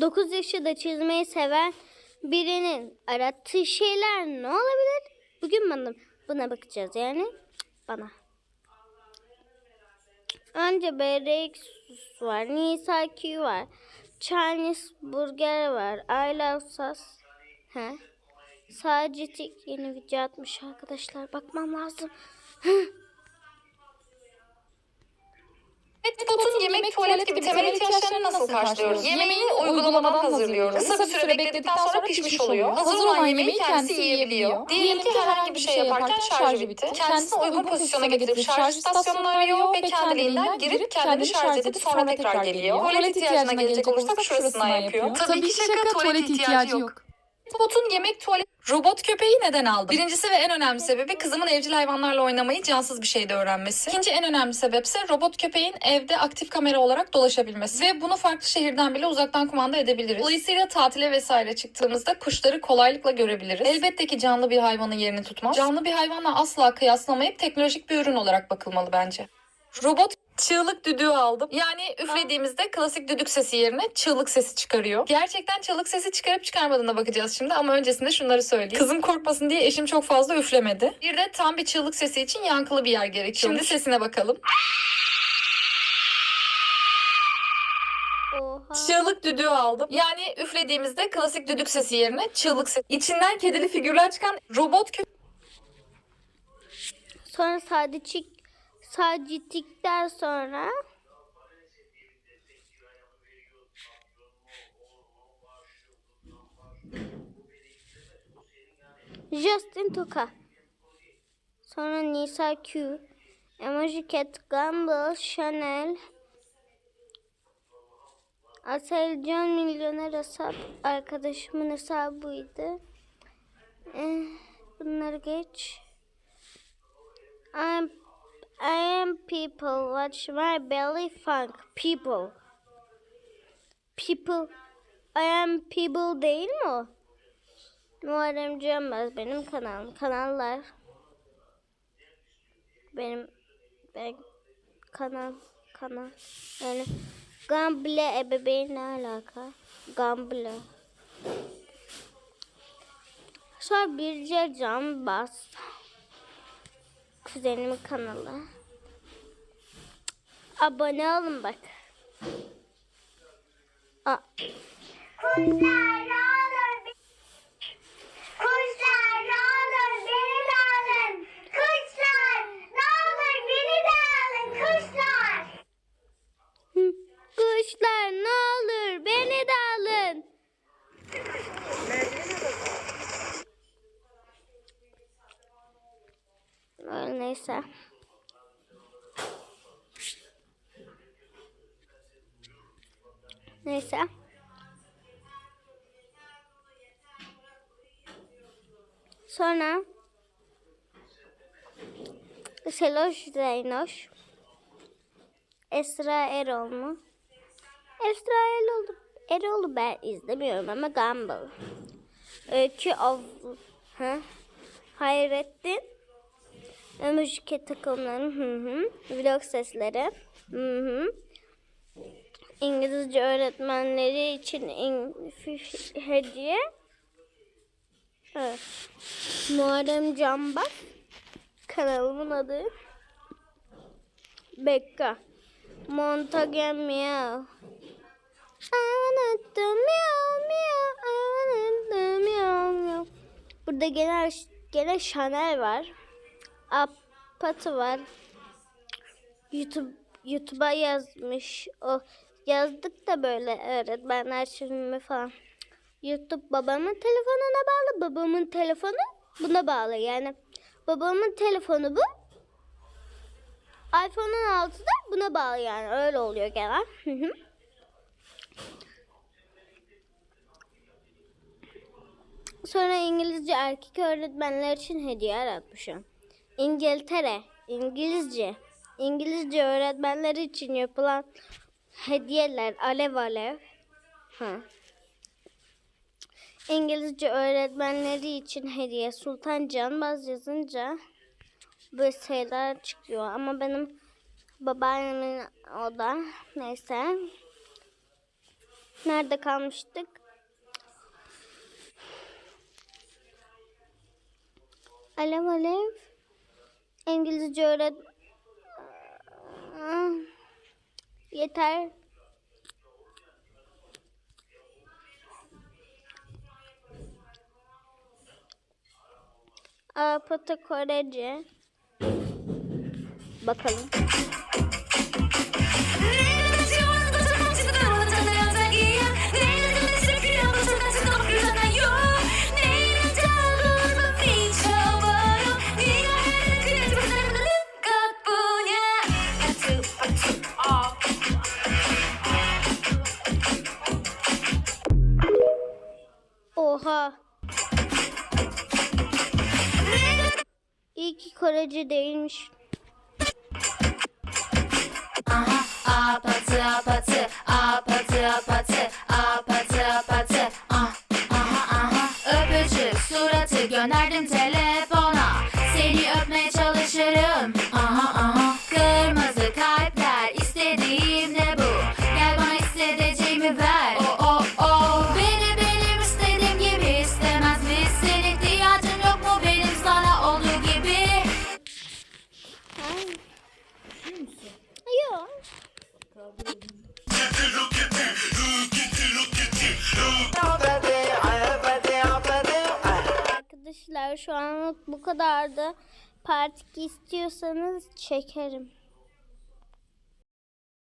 9 yaşında çizmeyi seven birinin arattığı şeyler ne olabilir? Bugün bana, buna bakacağız yani. Bana. Önce BRX var. Nisa Q var. Chinese Burger var. I love sus. He. Sadece tek yeni video atmış arkadaşlar. Bakmam lazım. gibi temel ihtiyaçlarını nasıl karşılıyoruz? Yemeğini uygulamadan hazırlıyoruz. Kısa bir süre bekledikten sonra pişmiş oluyor. Hazır olan yemeği kendisi yiyebiliyor. Diyelim ki herhangi bir şey yaparken şarjı bitti. Kendisine uygun pozisyona getirip şarj istasyonunu arıyor ve kendiliğinden girip kendini şarj edip sonra tekrar geliyor. Tuvalet ihtiyacına gelecek olursak şurasından yapıyor. Tabii ki şaka tuvalet ihtiyacı yok. Robotun yemek tuvalet... Robot köpeği neden aldım? Birincisi ve en önemli sebebi kızımın evcil hayvanlarla oynamayı cansız bir şeyde öğrenmesi. İkinci en önemli sebepse robot köpeğin evde aktif kamera olarak dolaşabilmesi. Ve bunu farklı şehirden bile uzaktan kumanda edebiliriz. Dolayısıyla tatile vesaire çıktığımızda kuşları kolaylıkla görebiliriz. Elbette ki canlı bir hayvanın yerini tutmaz. Canlı bir hayvanla asla kıyaslamayıp teknolojik bir ürün olarak bakılmalı bence. Robot çığlık düdüğü aldım. Yani üflediğimizde klasik düdük sesi yerine çığlık sesi çıkarıyor. Gerçekten çığlık sesi çıkarıp çıkarmadığına bakacağız şimdi ama öncesinde şunları söyleyeyim. Kızım korkmasın diye eşim çok fazla üflemedi. Bir de tam bir çığlık sesi için yankılı bir yer gerekiyor. Şimdi sesine bakalım. Oha. Çığlık düdüğü aldım. Yani üflediğimizde klasik düdük sesi yerine çığlık sesi. İçinden kedili figürler çıkan robot kö- Sonra sadece sadecikten sonra Justin Toka. Sonra Nisa Q. Emoji Cat, Gumball, Chanel. Asel Can milyoner hesap arkadaşımın hesabıydı. Eh, bunları geç. I'm I am people. Watch my belly funk. People. People. I am people değil mi o? Muharrem Canbaz benim kanalım. Kanallar. Benim ben kanal kanal. Yani Gamble ebeveyn ne alaka? Gamble. Sonra Birce Canbaz kuzenimin kanalı. Abone olun bak. Aa, Kuşlar Öyle neyse. Neyse. Sonra Seloş Zeynoş Esra Erol mu? Esra Erol, Erol'u ben izlemiyorum ama Gumball. Öykü of ha? Hayrettin Müzik takımları hı hı. Vlog sesleri hı hı. İngilizce öğretmenleri için in- hediye. Evet. Muharrem Canbaz. Kanalımın adı. Bekka. Montagen wanna do meow meow. Do meow meow. Burada gene, gene Chanel var. Apatı var. YouTube YouTube'a yazmış. O yazdık da böyle öğretmenler filmi falan. YouTube babamın telefonuna bağlı. Babamın telefonu buna bağlı. Yani babamın telefonu bu. iPhone'un altı da buna bağlı yani. Öyle oluyor genel. Sonra İngilizce erkek öğretmenler için hediye aratmışım. İngiltere, İngilizce, İngilizce öğretmenler için yapılan hediyeler alev alev. Ha. İngilizce öğretmenleri için hediye Sultan Canbaz yazınca böyle şeyler çıkıyor. Ama benim babaannemin o da neyse. Nerede kalmıştık? Alev alev. İngilizce öğret... Ah, Yeter. Apata Korece. Bakalım. İyi ki Korece değilmiş. Apatı apatı apatı apatı apatı apatı ah aha aha öpücük suratı gönderdim telefona Arkadaşlar şu anlık bu kadardı. Part 2 istiyorsanız çekerim.